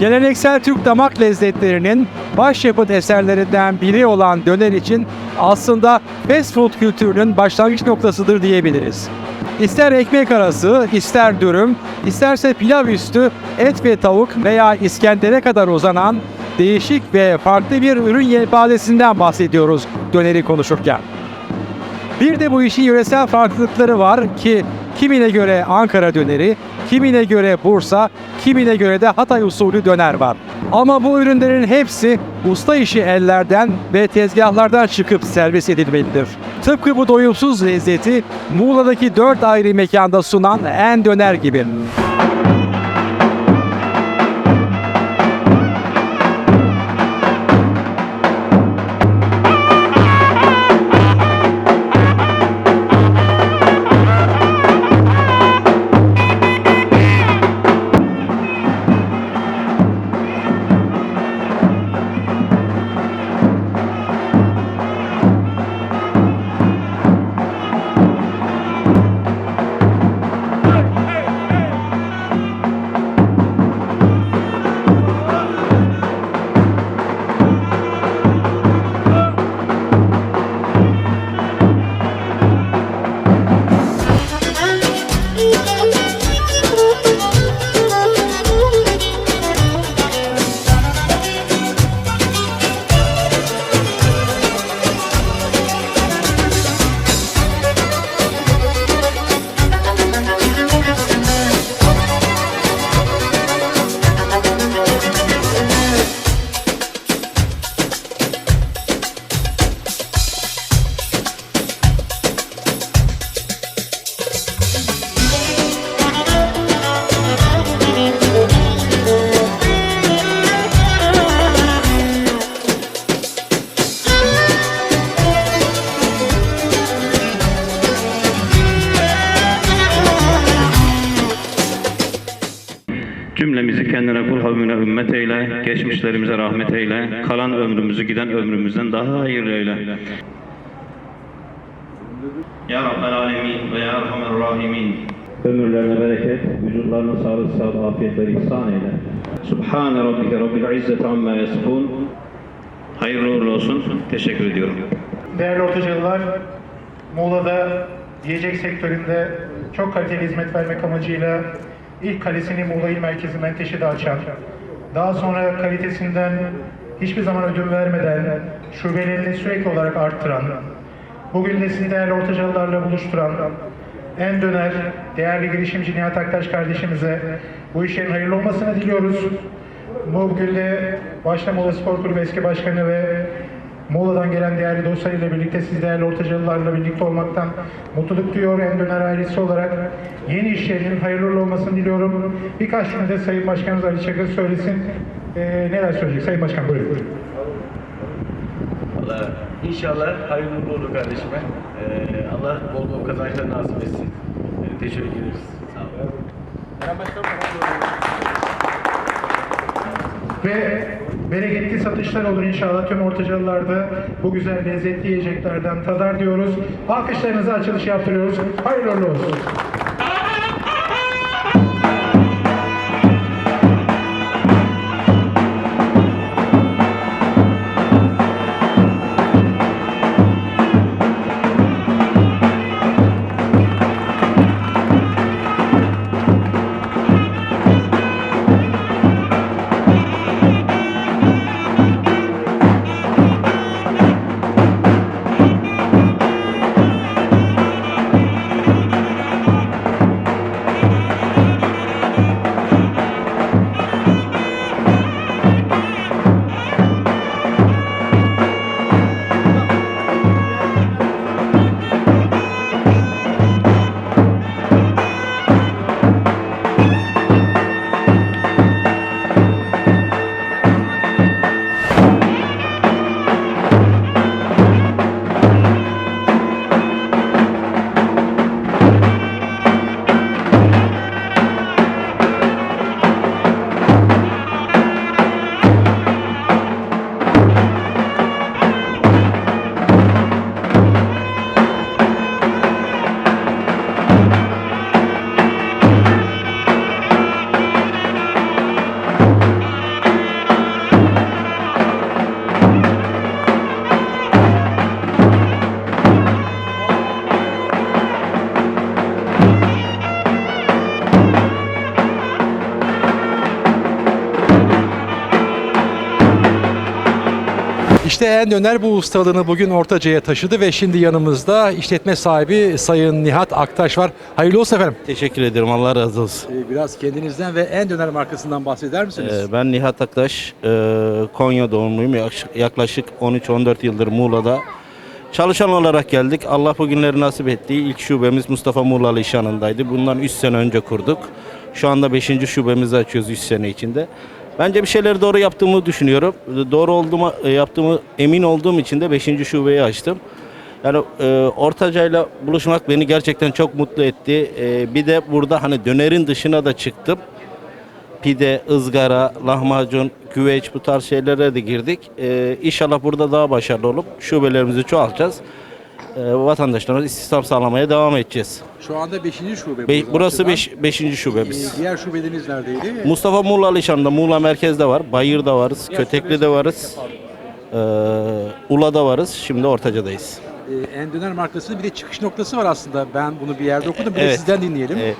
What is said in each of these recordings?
Geleneksel Türk damak lezzetlerinin başyapıt eserlerinden biri olan döner için aslında fast food kültürünün başlangıç noktasıdır diyebiliriz. İster ekmek arası, ister dürüm, isterse pilav üstü, et ve tavuk veya İskender'e kadar uzanan değişik ve farklı bir ürün yelpazesinden bahsediyoruz döneri konuşurken. Bir de bu işin yöresel farklılıkları var ki kimine göre Ankara döneri, kimine göre Bursa, kimine göre de Hatay usulü döner var. Ama bu ürünlerin hepsi usta işi ellerden ve tezgahlardan çıkıp servis edilmelidir. Tıpkı bu doyumsuz lezzeti Muğla'daki dört ayrı mekanda sunan en döner gibi. Cümlemizi kendine kul havmine ümmet eyle, geçmişlerimize rahmet eyle, kalan ömrümüzü giden ömrümüzden daha hayırlı eyle. Ya Rabbel Alemin ve Ya Erhamer Rahimin. Ömürlerine bereket, vücutlarına sağlık, sağlık, afiyetler ihsan eyle. Subhane Rabbike Rabbil İzzeti Amma Yasifun. Hayırlı uğurlu olsun. Teşekkür ediyorum. Değerli ortacılılar, Muğla'da yiyecek sektöründe çok kaliteli hizmet vermek amacıyla ilk kalesini Muğla İl Merkezi'nden Teşe'de açan, daha sonra kalitesinden hiçbir zaman ödün vermeden şubelerini sürekli olarak arttıran, bugün de sizi değerli ortacılılarla buluşturan, en döner değerli girişimci Nihat Aktaş kardeşimize bu işlerin hayırlı olmasını diliyoruz. Bugün de başta Muğla Spor Kulübü eski başkanı ve Muğla'dan gelen değerli dostlarıyla birlikte siz değerli ortacılılarla birlikte olmaktan mutluluk duyuyor. En döner ailesi olarak yeni işlerinin hayırlı uğurlu olmasını diliyorum. Birkaç cümle de Sayın Başkanımız Ali Çakır söylesin. Ee, neler söyleyecek Sayın Başkan buyurun. Allah inşallah hayırlı olur kardeşime. Ee, Allah bol bol kazançlar nasip etsin. Ee, teşekkür ederiz. Sağ olun. Ve bereketli satışlar olur inşallah tüm ortacılılarda bu güzel lezzetli yiyeceklerden tadar diyoruz. Alkışlarınızı açılış yaptırıyoruz. Hayırlı olsun. İşte En Döner bu ustalığını bugün Ortaca'ya taşıdı ve şimdi yanımızda işletme sahibi Sayın Nihat Aktaş var. Hayırlı olsun efendim. Teşekkür ederim. Allah razı olsun. Ee, Biraz kendinizden ve En Döner markasından bahseder misiniz? Ee, ben Nihat Aktaş. ee, Konya doğumluyum. Yaklaşık- Yaklaşık 13-14 yıldır Muğla'da çalışan olarak geldik. Allah bugünleri nasip etti. İlk şubemiz Mustafa Muğla'lı İşhanı'ndaydı. Bundan 3 sene önce kurduk. Şu anda 5. şubemizi açıyoruz 3 sene içinde. Bence bir şeyleri doğru yaptığımı düşünüyorum. Doğru olduğumu e, yaptığımı emin olduğum için de 5. şubeyi açtım. Yani e, Ortaca'yla buluşmak beni gerçekten çok mutlu etti. E, bir de burada hani dönerin dışına da çıktım. Pide, ızgara, lahmacun, güveç bu tarz şeylere de girdik. E, inşallah burada daha başarılı olup şubelerimizi çoğaltacağız. E, vatandaşlarımıza istihdam sağlamaya devam edeceğiz. Şu anda 5. şube. Be- burası açılan. 5. Beş, şubemiz. Ee, Diğer şubeleriniz neredeydi? Mustafa Muğla Alişan'da, Muğla merkezde var, Bayır'da varız, Kötekli'de varız, e, Ula'da varız, şimdi Ortaca'dayız. Ee, En Döner markasının bir de çıkış noktası var aslında. Ben bunu bir yerde okudum. Bir de Evet. sizden dinleyelim. E,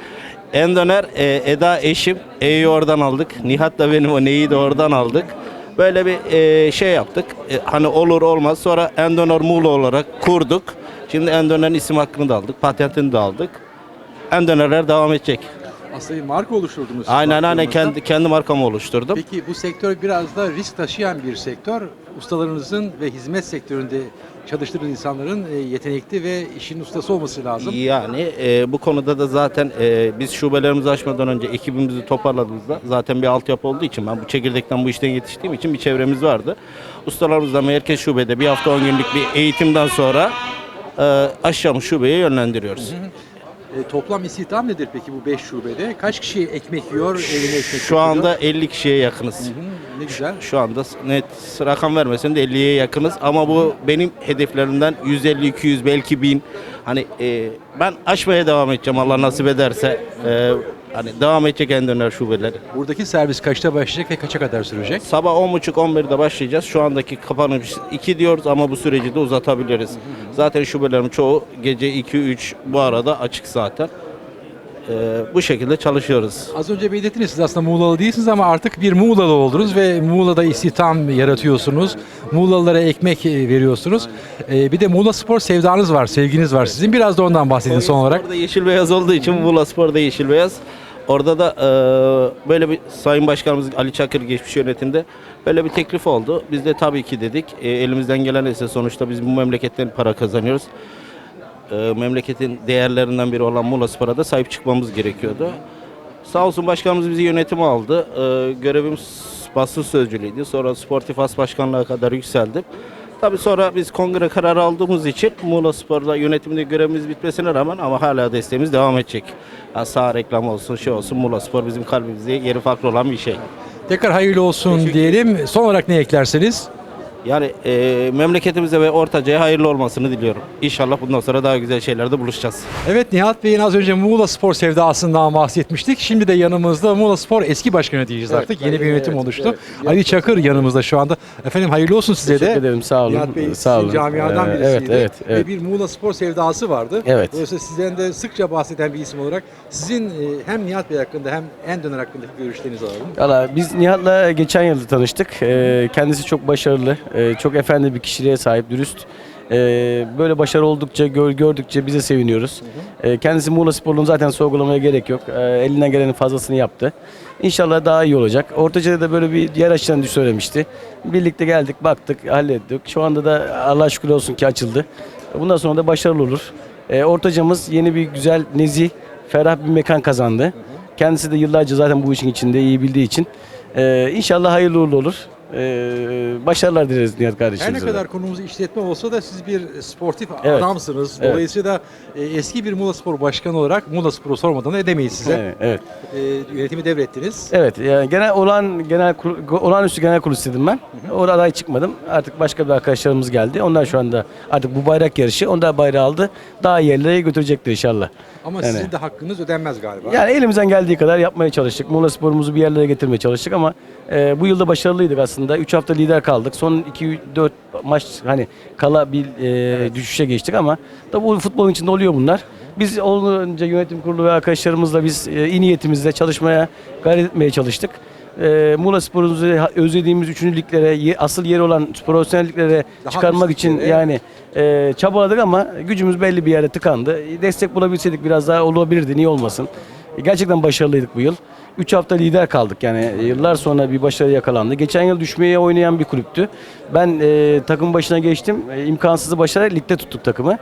en döner e, Eda eşim. E'yi oradan aldık. Nihat da benim o neyi de oradan aldık. Böyle bir e, şey yaptık. E, hani olur olmaz. Sonra en döner Muğla olarak kurduk. Şimdi en dönerin isim hakkını da aldık. Patentini de aldık. En dönerler devam edecek. Aslında bir marka oluşturdunuz. Aynen aynen kendi kendi markamı oluşturdum. Peki bu sektör biraz da risk taşıyan bir sektör. Ustalarınızın ve hizmet sektöründe çalıştığınız insanların e, yetenekli ve işin ustası olması lazım. Yani e, bu konuda da zaten e, biz şubelerimizi açmadan önce ekibimizi toparladığımızda zaten bir altyapı olduğu için ben bu çekirdekten bu işten yetiştiğim için bir çevremiz vardı. Ustalarımızla merkez şubede bir hafta 10 günlük bir eğitimden sonra e, aşağı şubeye yönlendiriyoruz. E, toplam istihdam nedir peki bu 5 şubede? Kaç kişi ekmek yiyor, evine ekmek Şu anda 50 kişiye yakınız. Hı, ne güzel. Şu anda net rakam vermesen de 50'ye yakınız ama bu benim hedeflerimden 150 200 belki 1000 hani e, ben aşmaya devam edeceğim Allah nasip ederse E, hani devam edecek en döner şubeleri. Buradaki servis kaçta başlayacak ve kaça kadar sürecek? Sabah 10.30-11'de başlayacağız. Şu andaki kapanış 2 diyoruz ama bu süreci de uzatabiliriz. Zaten şubelerin çoğu gece 2-3 bu arada açık zaten. Ee, bu şekilde çalışıyoruz. Az önce belirttiniz siz aslında Muğlalı değilsiniz ama artık bir Muğlalı oldunuz ve Muğla'da istihdam yaratıyorsunuz. Muğlalılara ekmek e, veriyorsunuz. E, bir de Muğla Spor sevdanız var, sevginiz var sizin. Biraz da ondan bahsedin son olarak. Orada yeşil beyaz olduğu için Muğla Spor'da yeşil beyaz. Orada da e, böyle bir Sayın Başkanımız Ali Çakır geçmiş yönetimde böyle bir teklif oldu. Biz de tabii ki dedik. E, elimizden gelen ise sonuçta biz bu memleketten para kazanıyoruz. E, memleketin değerlerinden biri olan Muğla Spor'a da sahip çıkmamız gerekiyordu. Sağ olsun başkanımız bizi yönetime aldı. E, görevimiz basın sözcülüğüydü. Sonra Sportif As Başkanlığa kadar yükseldim. Tabii sonra biz kongre kararı aldığımız için Muğla Spor'da yönetimde görevimiz bitmesine rağmen ama hala desteğimiz devam edecek. Yani sağ reklam olsun, şey olsun Muğla Spor bizim kalbimizde yeri farklı olan bir şey. Tekrar hayırlı olsun diyelim. Son olarak ne eklersiniz? Yani e, memleketimize ve Ortaca'ya hayırlı olmasını diliyorum. İnşallah bundan sonra daha güzel şeylerde buluşacağız. Evet Nihat Bey'in az önce Muğla Spor sevdasından bahsetmiştik. Şimdi de yanımızda Muğla Spor eski başkan yöneticiyiz artık. Yeni bir yönetim oluştu. Ali Çakır yanımızda şu anda. Efendim hayırlı olsun size de. Teşekkür ederim, sağ olun. Nihat Bey Sağ olun. camiadan Ee, birisiydi. evet, evet, evet. Ve bir Muğla Spor sevdası vardı. Evet. Dolayısıyla sizden de sıkça bahseden bir isim olarak sizin e, hem Nihat Bey hakkında hem Endöner hakkındaki görüşlerinizi alalım. Valla biz Nihat'la geçen yıl tanıştık. Ee, kendisi çok başarılı, e, çok efendi bir kişiliğe sahip, dürüst. Ee, böyle başarı oldukça, gör, gördükçe bize seviniyoruz. Ee, kendisi Muğla Sporlu'nu zaten sorgulamaya gerek yok. Ee, elinden gelenin fazlasını yaptı. İnşallah daha iyi olacak. Ortaca'da da böyle bir yer açacağını söylemişti. Birlikte geldik, baktık, hallettik. Şu anda da Allah şükür olsun ki açıldı. Bundan sonra da başarılı olur. Ee, ortacamız yeni bir güzel, nezih, ferah bir mekan kazandı. Kendisi de yıllarca zaten bu işin içinde iyi bildiği için. Ee, inşallah hayırlı uğurlu olur. Ee, başarılar dileriz Nihat Her ne kardeşimize. kadar konumuz işletme olsa da siz bir sportif Evet. adamsınız. Evet. Dolayısıyla e, eski bir Muğla Spor başkanı olarak Muğla Spor'u sormadan edemeyiz size. Evet, evet. E, yönetimi devrettiniz. Evet, yani genel olan genel kurul- olağanüstü genel kurul istedim ben. Orada aday çıkmadım. Artık başka bir arkadaşlarımız geldi. Onlar şu anda artık bu bayrak yarışı. Onlar bayrağı aldı. Daha iyi yerlere götürecektir inşallah. Ama Yani. sizin de hakkınız ödenmez galiba. Yani elimizden geldiği kadar yapmaya çalıştık. Muğla sporumuzu bir yerlere getirmeye çalıştık ama e, bu yılda başarılıydık aslında. 3 hafta lider kaldık. Son 2-4 maç hani kala bir e, düşüşe geçtik ama da bu futbolun içinde oluyor bunlar. Biz olunca yönetim kurulu ve arkadaşlarımızla biz e, iyi niyetimizle çalışmaya gayret etmeye çalıştık. e, Muğla sporumuzu özlediğimiz üçüncü liglere, asıl yeri olan profesyonelliklere Daha çıkarmak için liglere. yani e, çabaladık ama gücümüz belli bir yerde tıkandı. Destek bulabilseydik biraz daha olabilirdi, niye olmasın. E, Gerçekten başarılıydık bu yıl. 3 hafta lider kaldık yani yıllar sonra bir başarı yakalandı. Geçen yıl düşmeye oynayan bir kulüptü. Ben e, takım başına geçtim. E, imkansızı başararak ligde tuttuk takımı.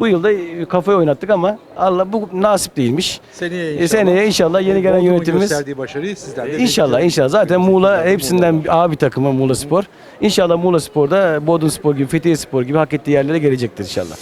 Bu yılda e, kafayı oynattık ama Allah bu nasip değilmiş. Seneye E, seneye inşallah yeni gelen yönetimimiz gösterdiği başarıyı sizden de İnşallah inşallah. Zaten Muğla hepsinden abi takımı Muğla Spor. İnşallah Muğla Spor'da Bodrum Spor gibi, Fethiye Spor gibi hak ettiği yerlere gelecektir inşallah.